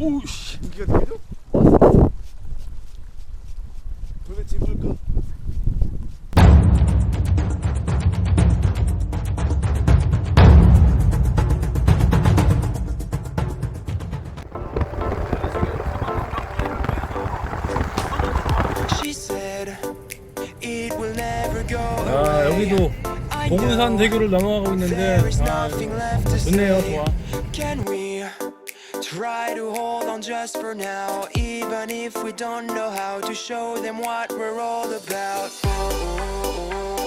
오우씨. 이게 되죠? 그래 집을까? She said it will never go 아. 여기도 know 대교를 넘어가고 있는데 아, 좋네요. 좋아. Try to hold on just for now, even if we don't know how to show them what we're all about? Oh,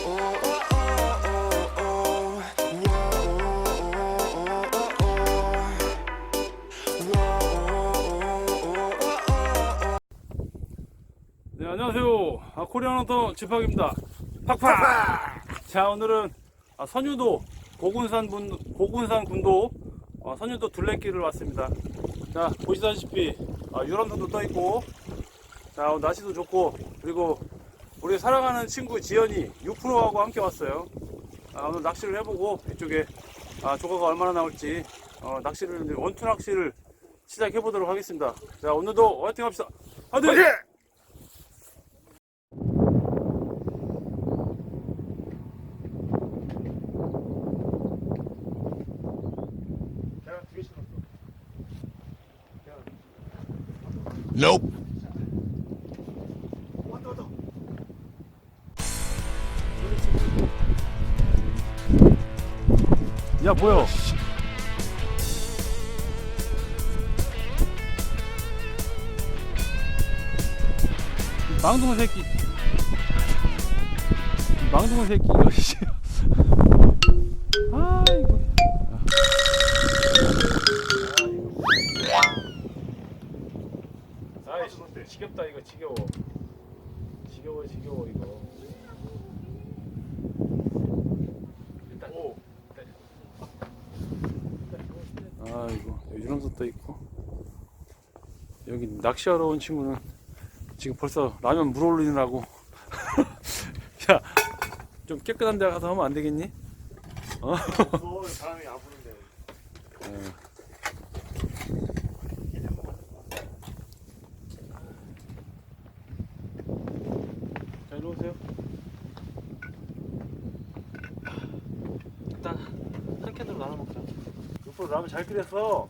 oh, oh, oh, oh, oh, oh, oh. 네, 안녕하세요. 아, 코리안 헌터 집학입니다. 팍팍! 자, 오늘은 아, 선유도 고군산 분, 고군산 군도 어, 선유도 둘레길을 왔습니다. 자, 보시다시피 아, 유람선도 떠 있고, 자, 날씨도 좋고, 그리고 우리 사랑하는 친구 지연이 6%하고 함께 왔어요. 아, 오늘 낚시를 해보고 이쪽에 아, 조과가 얼마나 나올지 어, 낚시를 원투 낚시를 시작해 보도록 하겠습니다. 자, 오늘도 화이팅 합시다. 화이팅! 계란 두 개씩 넣었어. Nope. 야 뭐야? 이 망둥어 새끼. 이 망둥어 새끼. 이거 씨 지겨워. 지겨워 지겨워 이거. 일단 오. 아이고 유람선 떠 있고. 여기 낚시하러 온 친구는 지금 벌써 라면 물 올리느라고. 야 좀 깨끗한 데 가서 하면 안 되겠니? 어, 바람이 안 부는데. 자 이리 오세요 일단 한 캔으로 나눠 먹자 라면 잘 끓였어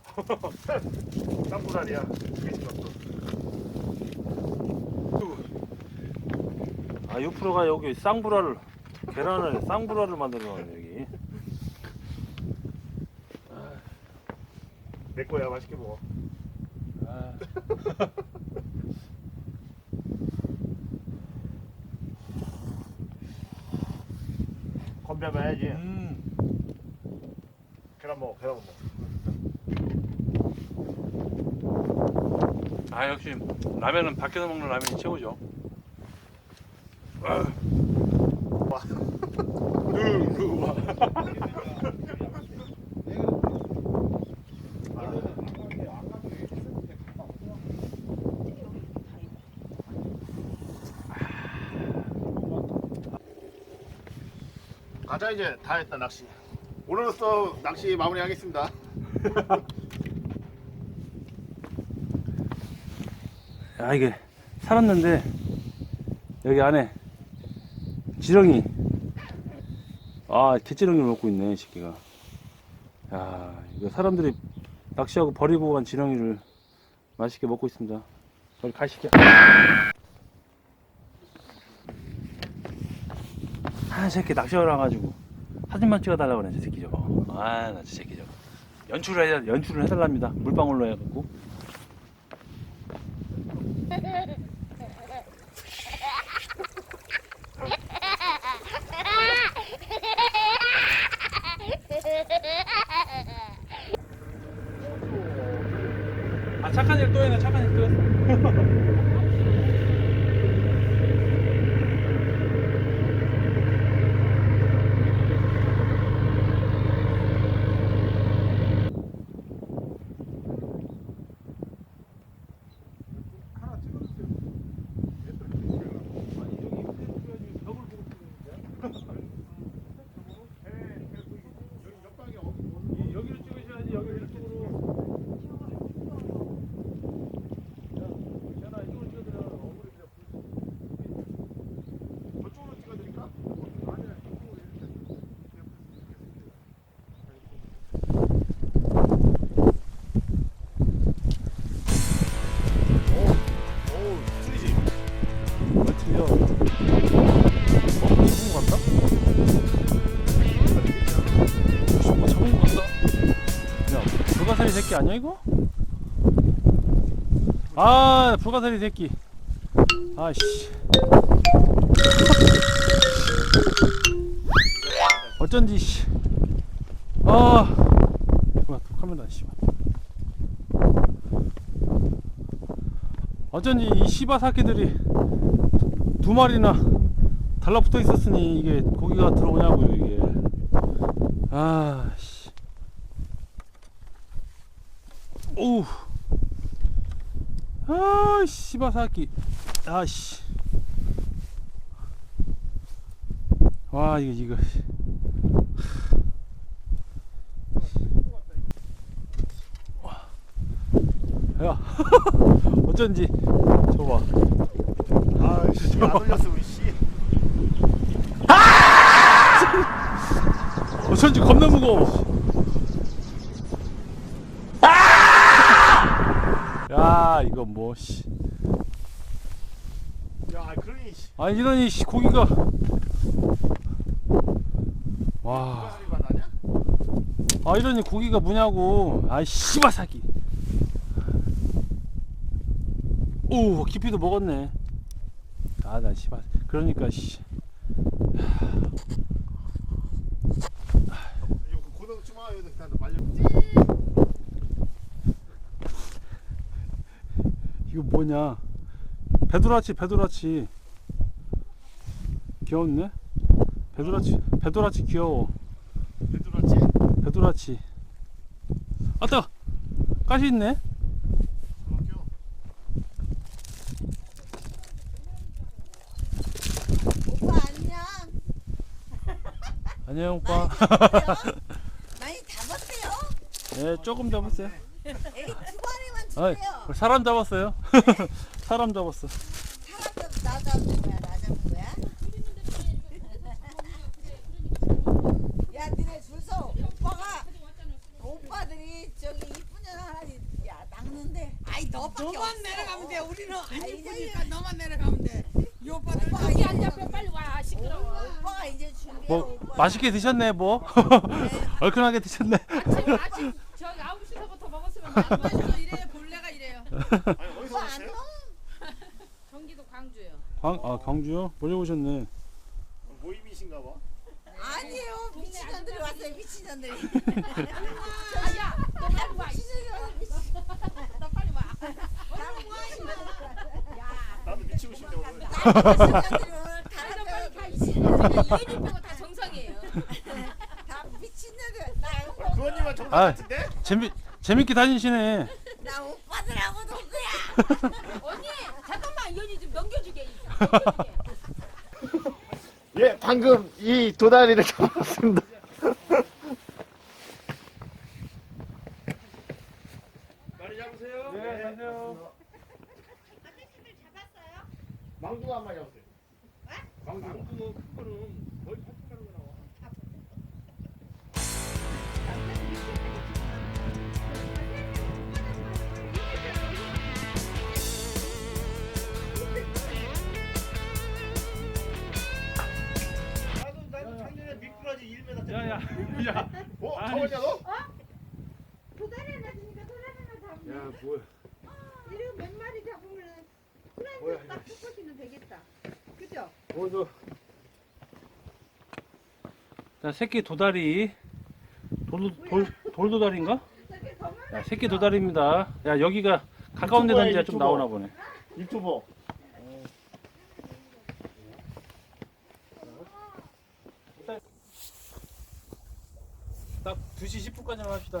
넣었어. 아 유프로가 여기 쌍불알을 계란을 쌍불알을 만들어 놨네 여기 내 거야 맛있게 먹어. 아. 건배 봐야지. 음. 계란 먹어. 계란 먹어. 아 역시 라면은 밖에서 먹는 라면이 최고죠. 와. 가자 이제 다 했다 낚시. 오늘로써 낚시 마무리하겠습니다. 야 이게 살았는데 여기 안에 지렁이. 아 개지렁이를 먹고 있네 이 새끼가. 야 이거 사람들이 낚시하고 버리고 간 지렁이를 맛있게 먹고 있습니다. 빨리 가 시켜 한 새끼 낚시하러 와가지고 사진만 찍어달라고 그래 저 새끼 저거. 아나 저 새끼 저거. 연출을 해 연출을 해달랍니다. 물방울로 해갖고 Ha ha ha! 새끼 아니야 이거? 아 불가사리 새끼 아씨 어쩐지 씨. 아 뭐야 또 카메라 씨. 어쩐지 이 씨바 새끼들이 두 마리나 달라붙어 있었으니 이게 고기가 들어오냐고요 이게 아 씨 오우. 아 씨바 새끼. 아씨. 와 이거 이거. 야. 어쩐지. 저봐. 아씨 안 우리 씨. 어쩐지 겁나 무거워 야 이거 뭐 씨. 야 그러니 씨. 아 이러니 씨 고기가. 와? 아 이러니 고기가 뭐냐고. 아이 씨바 사기 오 깊이도 먹었네. 아나 씨바 그러니까 씨 이거 그 고등 주마 여기다 다 말려. 이거 뭐냐? 배도라치 배도라치 귀엽네? 배도라치 배도라치 귀여워? 배도라치 아 뜨거 가시 있네? 그렇게요. 오빠 안녕. 안녕 오빠. 많이 잡았어요. 네 조금 잡았어요. 에이 아이. 사람 잡았어요 사람 잡았어 사람 잡, 나 잡는 거야, 나 잡는 거야. 야, 니네 줄 서. 오빠가 오빠들이 저기 이쁜 년 하나 야 낚는데. 아이 너밖에 너만 없어. 내려가면 돼. 우리는 안 아이, 이쁘니까 너만 내려가면 돼. 이 오빠들 저기 이제 안 좀- 잡혀 빨리 와 시끄러워. 오빠가 이제 준비해. 뭐 오빠. 맛있게 드셨네 뭐 얼큰하게 드셨네 아침 아침 저기 아홉 시서부터 먹었으면 맛있어 이래요 본래가 이래요. 아니 어디서 오셨어요? 경기도 광주요. 광, 아 광주요? 멀리 오셨네 모임이신가 봐. 아니에요. 미친년들이 왔어요. 미친년들이. 아야 너 빨리 와. 미친년들이 너 빨리 와. 나도 미치고 싶네 오늘. 오늘 다너 빨리 가. 이해지 빼고 다 정상이에요. 다 미친년들. 나 아, 그원님은 정상 아. 같은데? 재미 재밌게 다니시네 나 오빠들하고 놀 거야. 언니 잠깐만 이현이 좀 넘겨주게. 넘겨주게. 예, 방금 이 도다리를 잡았습니다. 많이 잡으세요 네 안녕 망둥어 한 마리 잡았어요. 망둥어. 큰 거는 거의 야야 야. 어, 아니, 저거냐 너? 도다리 하나 도다리 하나 잡으면 야 뭐야 이리고 몇 마리 잡으면 뭐야, 프라이팬 딱 섞어주면 되겠다. 그죠? 뭐죠 자 새끼 도다리 돌, 돌, 돌도다리인가? 저게 더 많아. 야 새끼 도다리입니다 야 여기가 가까운 데 유튜버야, 던지야 좀 유튜버. 나오나 보네 유튜버. 딱 2시 10분까지만 합시다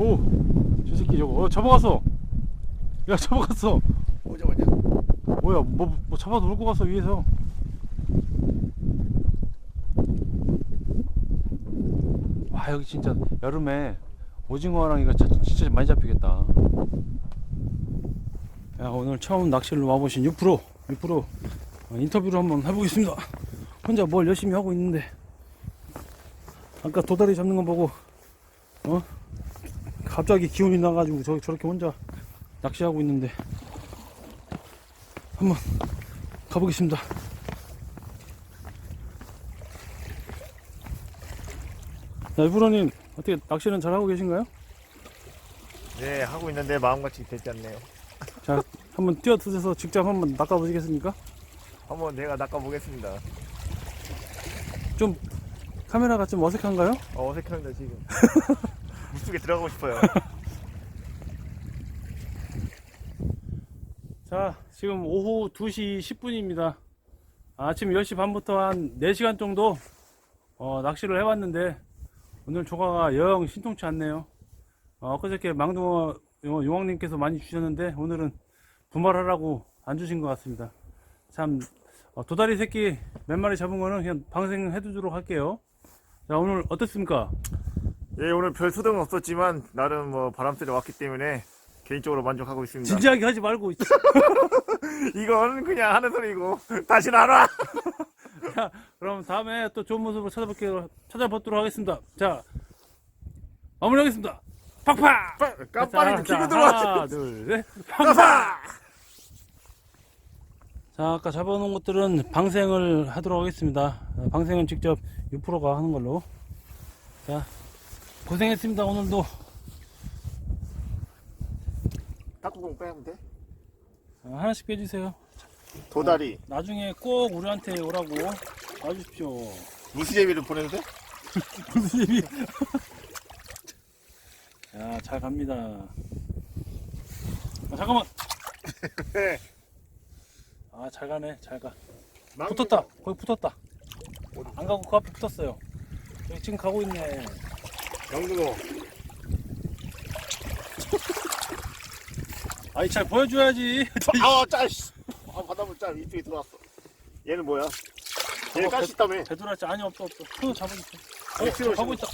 오 저 새끼 저거 어 접어갔어 야 접어갔어 뭐 잡았냐? 뭐야 뭐, 뭐 잡아 놀고 갔어 위에서 와 여기 진짜 여름에 오징어랑 이거 진짜, 많이 잡히겠다. 야, 오늘 처음 낚시를 와보신 6% 6% 어, 인터뷰를 한번 해보겠습니다. 혼자 뭘 열심히 하고 있는데 아까 도다리 잡는 거 보고 어 갑자기 기운이 나가지고 저 저렇게 혼자 낚시하고 있는데 한번 가보겠습니다. 자, 이프로님 어떻게 낚시는 잘 하고 계신가요? 네 하고 있는데 마음같이 되지 않네요. 자, 한번 뛰어드셔서 직접 한번 낚아보시겠습니까? 한번 내가 낚아보겠습니다. 좀 카메라가 좀 어색한가요? 어, 어색합니다 지금. 물속에 들어가고 싶어요. 자, 지금 오후 2시 10분입니다. 아침 10시 반부터 한 4시간 정도 어, 낚시를 해왔는데 오늘 조과가 영 신통치 않네요. 어, 엊그저께 망둥어 용- 용왕님께서 많이 주셨는데 오늘은 분발하라고 안 주신 것 같습니다. 참 어, 도다리 새끼 몇 마리 잡은 거는 그냥 방생해 두도록 할게요. 자, 오늘 어떻습니까? 예 오늘 별 소동은 없었지만 나름 뭐 바람 쐬러 왔기 때문에 개인적으로 만족하고 있습니다. 진지하게 하지 말고 이건 그냥 하는 소리고 다시는 안 와. 자, 그럼 다음에 또 좋은 모습으로 찾아볼게요. 찾아뵙도록 하겠습니다. 자, 마무리하겠습니다. 팍팍! 깜빡이도 자, 키고 자, 들어왔어. 하나, 둘, 셋. 팍팍! 자, 아까 잡아놓은 것들은 방생을 하도록 하겠습니다. 어, 방생은 직접 6%가 하는 걸로. 자, 고생했습니다, 오늘도. 탁구공 빼면 돼? 자, 하나씩 빼주세요. 도다리 나중에 꼭 우리한테 오라고 와주십시오. 무수제비를 보내도 돼? 무슨 일이? 야, 잘 갑니다. 아, 잠깐만. 네. 아, 잘 가네, 잘 가. 망고. 붙었다. 거기 붙었다. 안 가고 그 앞에 붙었어요. 여기 지금 가고 있네. 영등어. 아이, 잘 보여줘야지. 아 짜씨. 아 바다물 짜 이쪽에 들어왔어. 얘는 뭐야? 얘 어, 가시 있다며. 되돌았지? 아니, 없어, 없어. 손 잡아줄게. 어, 어, 싫어, 가고. 있다.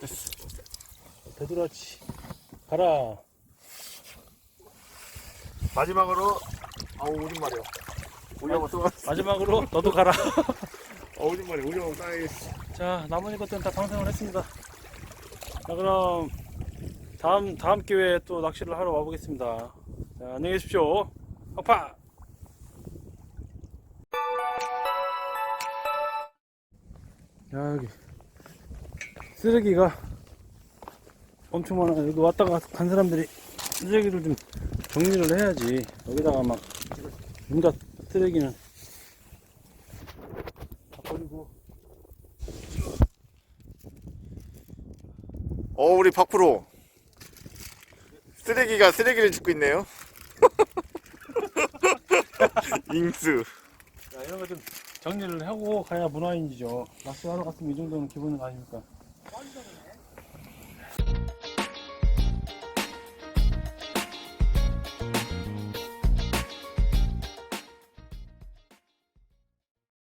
됐어. 되돌았지. 가라. 마지막으로 아우 오줌 마려. 올려봐 또. 마지막으로 너도 가라. 어 오줌마려. 올려봐 따야겠어. 자, 나머지 것들은 다 방생을 했습니다. 자, 그럼 다음 다음 기회에 또 낚시를 하러 와보겠습니다. 자, 안녕히 계십시오. 팍팍. 야, 여기 쓰레기가 엄청 많아. 여기 왔다가 간 사람들이 쓰레기를 좀 정리를 해야지. 여기다가 막 온갖 쓰레기는 다 버리고. 어 우리 박프로. 쓰레기가 쓰레기를 줍고 있네요. 잉스. 야, 이런 거 좀 정리를 하고 가야 문화인이죠. 낚시하러 갔으면 이 정도는 기본은 아닙니까?